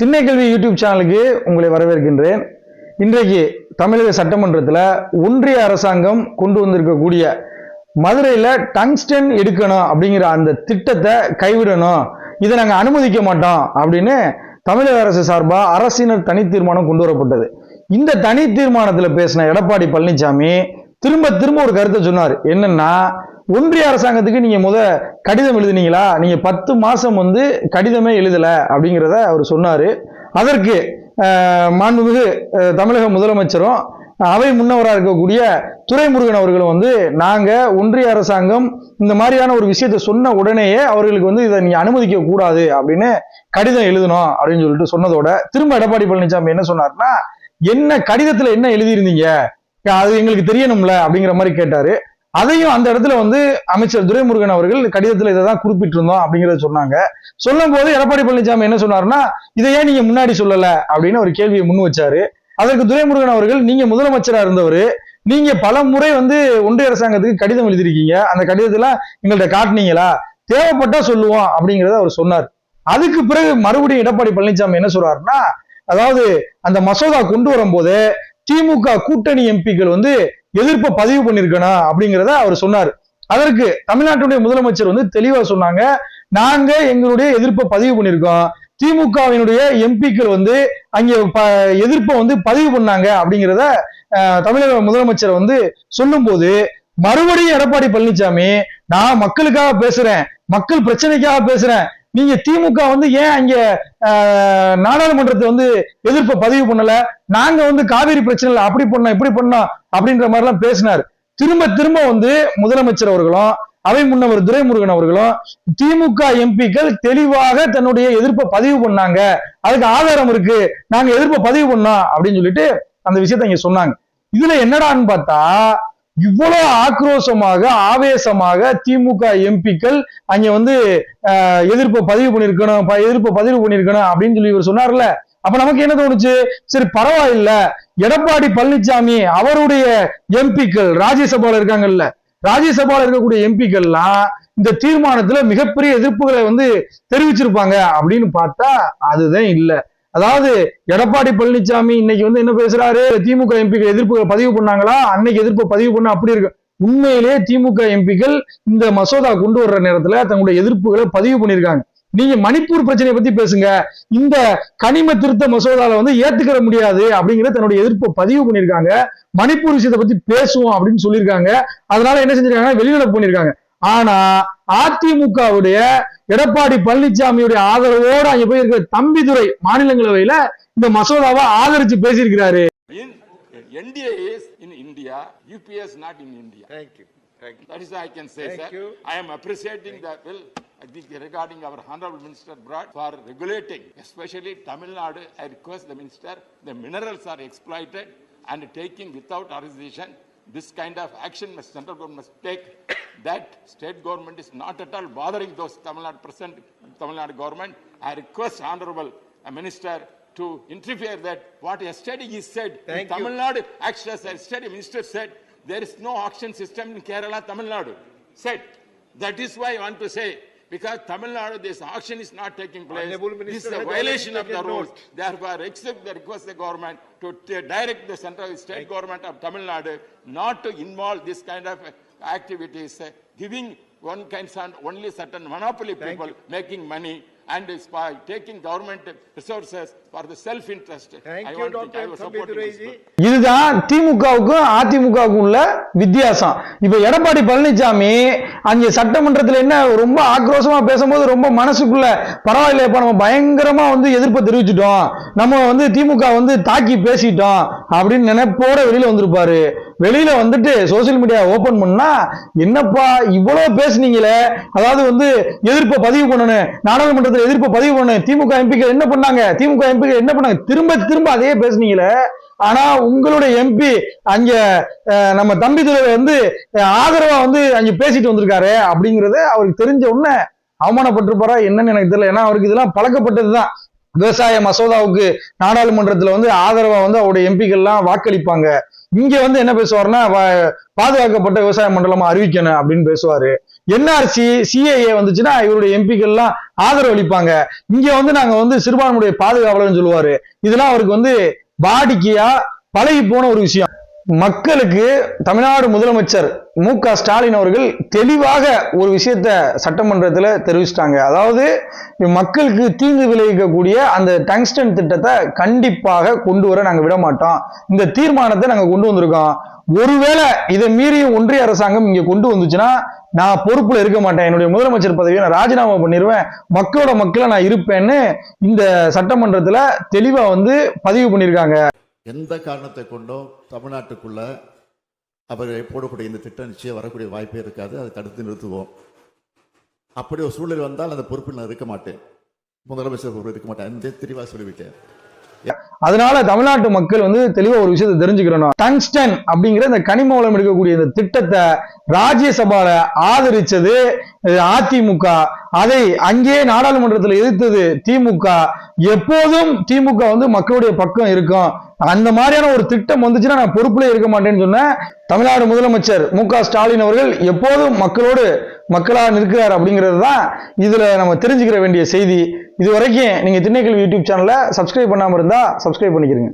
திண்ணைக்கல்வி YouTube சேனலுக்கு உங்களை வரவேற்கின்றேன். இன்றைக்கு தமிழக சட்டமன்றத்தில் ஒன்றிய அரசாங்கம் கொண்டு வந்திருக்கக்கூடிய மதுரையில் டங்ஸ்டன் எடுக்கணும் அப்படிங்கிற அந்த திட்டத்தை கைவிடணும். இதை நாங்கள் அனுமதிக்க மாட்டோம் அப்படின்னு தமிழக அரசு சார்பாக அரசினர் தனி தீர்மானம் கொண்டு வரப்பட்டது. இந்த தனி தீர்மானத்தில் பேசின எடப்பாடி பழனிசாமி திரும்ப திரும்ப ஒரு கருத்தை சொன்னார். என்னன்னா ஒன்றிய அரசாங்கத்துக்கு நீங்க முத கடிதம் எழுதுனீங்களா? நீங்க பத்து மாசம் வந்து கடிதமே எழுதல அப்படிங்கிறத அவர் சொன்னாரு. அதற்கு மாண்புமிகு தமிழக முதலமைச்சரும் அவை முன்னவராக இருக்கக்கூடிய துரைமுருகன் அவர்களும் வந்து நாங்கள் ஒன்றிய அரசாங்கம் இந்த மாதிரியான ஒரு விஷயத்தை சொன்ன உடனேயே அவர்களுக்கு வந்து இதை நீங்க அனுமதிக்க கூடாது அப்படின்னு கடிதம் எழுதணும் அப்படின்னு சொல்லிட்டு சொன்னதோட திரும்ப எடப்பாடி பழனிசாமி என்ன சொன்னார்னா என்ன கடிதத்துல என்ன எழுதியிருந்தீங்க? அது எங்களுக்கு தெரியணும்ல அப்படிங்கிற மாதிரி கேட்டாரு. அதையும் அந்த இடத்துல வந்து அமைச்சர் துரைமுருகன் அவர்கள் கடிதத்துல இதை தான் குறிப்பிட்டிருந்தோம் அப்படிங்கறத சொன்னாங்க. சொல்லும் போது எடப்பாடி பழனிசாமி என்ன சொன்னாருன்னா இதை ஏன் நீங்க முன்னாடி சொல்லல அப்படின்னு ஒரு கேள்வியை முன் வச்சாரு. அதற்கு துரைமுருகன் அவர்கள் நீங்க முதலமைச்சரா இருந்தவர் நீங்க பல முறை வந்து ஒன்றிய அரசாங்கத்துக்கு கடிதம் எழுதிருக்கீங்க அந்த கடிதத்துல எங்கள்கிட்ட காட்டுனீங்களா? தேவைப்பட்டா சொல்லுவோம் அப்படிங்கிறத அவர் சொன்னார். அதுக்கு பிறகு மறுபடியும் எடப்பாடி பழனிசாமி என்ன சொல்றாருன்னா அதாவது அந்த மசோதா கொண்டு வரும்போது திமுக கூட்டணி எம்பிக்கள் வந்து எதிர்ப்பை பதிவு பண்ணிருக்கணும் அப்படிங்கிறத அவர் சொன்னார். அதற்கு தமிழ்நாட்டுடைய முதலமைச்சர் வந்து தெளிவா சொன்னாங்க நாங்க எங்களுடைய எதிர்ப்பை பதிவு பண்ணியிருக்கோம் திமுகவினுடைய எம்பிக்கள் வந்து அங்கே ப- எதிர்ப்பை வந்து பதிவு பண்ணாங்க அப்படிங்கிறத தமிழக முதலமைச்சர் வந்து சொல்லும்போது மறுபடியும் எடப்பாடி பழனிசாமி நான் மக்களுக்காக பேசுறேன் மக்கள் பிரச்சனைக்காக பேசுறேன் நீங்க திமுக வந்து ஏன் அங்க நாடாளுமன்றத்தை வந்து எதிர்ப்பை பதிவு பண்ணல? நாங்க வந்து காவிரி பிரச்சனைல அப்படி பண்ணோம் இப்படி பண்ணோம் அப்படின்ற மாதிரி எல்லாம் பேசினார். திரும்ப திரும்ப வந்து முதலமைச்சர் அவர்களும் அவை முன்னவர் துரைமுருகன் அவர்களும் திமுக எம்பிக்கள் தெளிவாக தன்னுடைய எதிர்ப்பை பதிவு பண்ணாங்க. அதுக்கு ஆதாரம் இருக்கு. நாங்க எதிர்ப்பை பதிவு பண்ணோம் அப்படின்னு சொல்லிட்டு அந்த விஷயத்தை இங்க சொன்னாங்க. இதுல என்னடான்னு பார்த்தா இவ்வளவு ஆக்ரோஷமாக ஆவேசமாக திமுக எம்பிக்கள் அங்க வந்து எதிர்ப்பை பதிவு பண்ணிருக்கணும் ப- எதிர்ப்பை பதிவு பண்ணிருக்கணும் அப்படின்னு சொல்லி இவர் சொன்னார்ல. அப்ப நமக்கு என்ன தோணுச்சு? சரி பரவாயில்ல. எடப்பாடி பழனிசாமி அவருடைய எம்பிக்கள் ராஜ்யசபால இருக்காங்கல்ல ராஜ்யசபால இருக்கக்கூடிய எம்பிக்கள்லாம் இந்த தீர்மானத்துல மிகப்பெரிய எதிர்ப்புகளை வந்து தெரிவிச்சிருப்பாங்க அப்படின்னு பார்த்தா அதுதான் இல்லை. அதாவது எடப்பாடி பழனிசாமி இன்னைக்கு வந்து என்ன பேசுறாரு? திமுக எம்பிக்கள் எதிர்ப்புகளை பதிவு பண்ணாங்களா? அன்னைக்கு எதிர்ப்பு பதிவு பண்ண அப்படி இருக்கு. உண்மையிலே திமுக எம்பிக்கள் இந்த மசோதா கொண்டு வர்ற நேரத்துல தங்களுடைய எதிர்ப்புகளை பதிவு பண்ணியிருக்காங்க நீங்க மணிப்பூர் பிரச்சனையை பத்தி பேசுங்க. இந்த கனிம திருத்த மசோதாவை வந்து ஏத்துக்கிற முடியாது அப்படிங்கிற தன்னுடைய எதிர்ப்பை பதிவு பண்ணியிருக்காங்க மணிப்பூர் விஷயத்தை பத்தி பேசுவோம் அப்படின்னு சொல்லியிருக்காங்க. அதனால என்ன செஞ்சிருக்காங்க? வெளிநடப்பு பண்ணியிருக்காங்க ஆனா அதிமுகவுடைய எடப்பாடி பழனிசாமியுடைய ஆதரவோடு அங்க போய் இருக்கிற தம்பிதுரை மாநிலங்களவையில இந்த மசோதாவை ஆதரிச்சு பேசியிருக்கிறாரு In NDA is in India, UPS not in India. Thank you. Thank you. That is all I can say, Thank sir. you. I am appreciating the bill. I think regarding our honorable minister brought for regulating, especially Tamil Nadu. I request the minister, the minerals are exploited and taking without authorization. This kind of action must central government must take. That state government is not at all bothering those Tamil Nadu present Tamil Nadu government. I request honorable uh, minister to interfere that what yesterday he said in Thank you. Tamil Nadu, actually as yesterday minister said, there is no auction system in Kerala, Tamil Nadu. Said, that is why I want to say, because Tamil Nadu, this auction is not taking place. Honorable This is a violation of the rules. Therefore, accept the request the government to direct the central state government of Tamil Nadu not to involve this kind of activities, uh, giving one concern only certain monopoly Thank people making money and is by taking government resources இதுதான் திமுகவுக்கும் அதிமுகவுக்கும் உள்ள வித்தியாசம். இப்ப எடப்பாடி பழனிசாமி அங்க சட்டமன்றத்துல என்ன ரொம்ப ஆக்ரோஷமா பேசும்போது ரொம்ப மனசுக்குள்ள பரவாயில்லையப்பா நம்ம பயங்கரமா வந்து எதிர்ப்பை தெரிவிச்சிட்டோம். நம்ம வந்து திமுக வந்து தாக்கி பேசிட்டோம் அப்படின்னு நினைப்போட வெளியில வந்திருப்பாரு. வெளியில வந்துட்டு சோசியல் மீடியா ஓபன் பண்ணா என்னப்பா இவ்வளவு பேசுனீங்களே? அதாவது வந்து எதிர்ப்பை பதிவு பண்ணணும் நாடாளுமன்றத்தில் எதிர்ப்பை பதிவு பண்ணணும். திமுக எம்பிக்கள் என்ன பண்ணாங்க? திமுக எம்பிகள் என்ன பண்ணாங்க? திரும்ப திரும்ப அதே பேசுனீங்களே. ஆனா உங்களுடைய எம்பி அங்க நம்ம தம்பி துறை வந்து ஆதரவா வந்து அங்க பேசிட்டு வந்திருக்காரு அப்படிங்கறது அவருக்கு தெரிஞ்ச உடனே அவமானப்பட்டிருப்பாரா என்னன்னு எனக்கு தெரியல. ஏன்னா அவருக்கு இதெல்லாம் பழக்கப்பட்டதுதான். விவசாய மசோதாவுக்கு நாடாளுமன்றத்துல வந்து ஆதரவா வந்து அவருடைய எம்பிக்கள்லாம் வாக்களிப்பாங்க. இங்க வந்து என்ன பேசுவாருன்னா பாதுகாக்கப்பட்ட விவசாய மண்டலமா அறிவிக்கணும் அப்படின்னு பேசுவாரு. என்ஆர்சி சிஏஏ வந்துச்சுன்னா இவருடைய எம்பிக்கள்லாம் ஆதரவு அளிப்பாங்க. இங்க வந்து நாங்க வந்து சிறுபான்மையுடைய பாதுகாவலர்னு சொல்லுவாரு. இதெல்லாம் அவருக்கு வந்து வாடிக்கையா பழகி போன ஒரு விஷயம். மக்களுக்கு தமிழ்நாடு முதலமைச்சர் மு க ஸ்டாலின் அவர்கள் தெளிவாக ஒரு விஷயத்த சட்டமன்றத்தில் தெரிவிச்சிட்டாங்க. அதாவது மக்களுக்கு தீங்கு விளைவிக்கக்கூடிய அந்த டங்ஸ்டன் திட்டத்தை கண்டிப்பாக கொண்டு வர நாங்கள் விட மாட்டோம். இந்த தீர்மானத்தை நாங்கள் கொண்டு வந்திருக்கோம். ஒருவேளை இதை மீறியும் ஒன்றிய அரசாங்கம் இங்கே கொண்டு வந்துச்சுன்னா நான் பொறுப்புல இருக்க மாட்டேன். என்னுடைய முதலமைச்சர் பதவியை நான் ராஜினாமா பண்ணிடுவேன் மக்களோட மக்களை நான் இருப்பேன்னு இந்த சட்டமன்றத்தில் தெளிவாக வந்து பதிவு பண்ணியிருக்காங்க எந்த காரணத்தை கொண்டும் தமிழ்நாட்டுக்குள்ள அவர் போடக்கூடிய இந்த திட்டம் நிச்சயம் வரக்கூடிய வாய்ப்பே இருக்காது. அதை தடுத்து நிறுத்துவோம். அப்படி ஒரு சூழல் வந்தால் அந்த பொறுப்பில் நான் இருக்க மாட்டேன். முதலமைச்சர் பொறுப்பு இருக்க மாட்டேன். இந்த தெளிவாக சொல்லிவிட்டேன். அதனால தமிழ்நாட்டு மக்கள் வந்து தெளிவா ஒரு விஷயத்தை தெரிஞ்சுக்கிறோம் டங்ஸ்டன் அப்படிங்கிற இந்த கனிம வளம் எடுக்கக்கூடிய இந்த திட்டத்தை ராஜ்யசபால ஆதரிச்சது அதிமுக. அதை அங்கே நாடாளுமன்றத்தில் எதிர்த்தது திமுக. எப்போதும் திமுக வந்து மக்களுடைய பக்கம் இருக்கும். அந்த மாதிரியான ஒரு திட்டம் வந்துச்சுன்னா நான் பொறுப்புல இருக்க மாட்டேன்னு சொன்ன தமிழ்நாடு முதலமைச்சர் மு க ஸ்டாலின் அவர்கள் எப்போதும் மக்களோடு மக்களாக நிற்கிறார் அப்படிங்கிறது தான் இதில் நம்ம தெரிஞ்சுக்கிற வேண்டிய செய்தி. இது வரைக்கும் நீங்கள் திண்ணைக்கல்வி யூடியூப் சேனலை சப்ஸ்கிரைப் பண்ணாமல் இருந்தால் சப்ஸ்கிரைப் பண்ணிக்கிறீங்க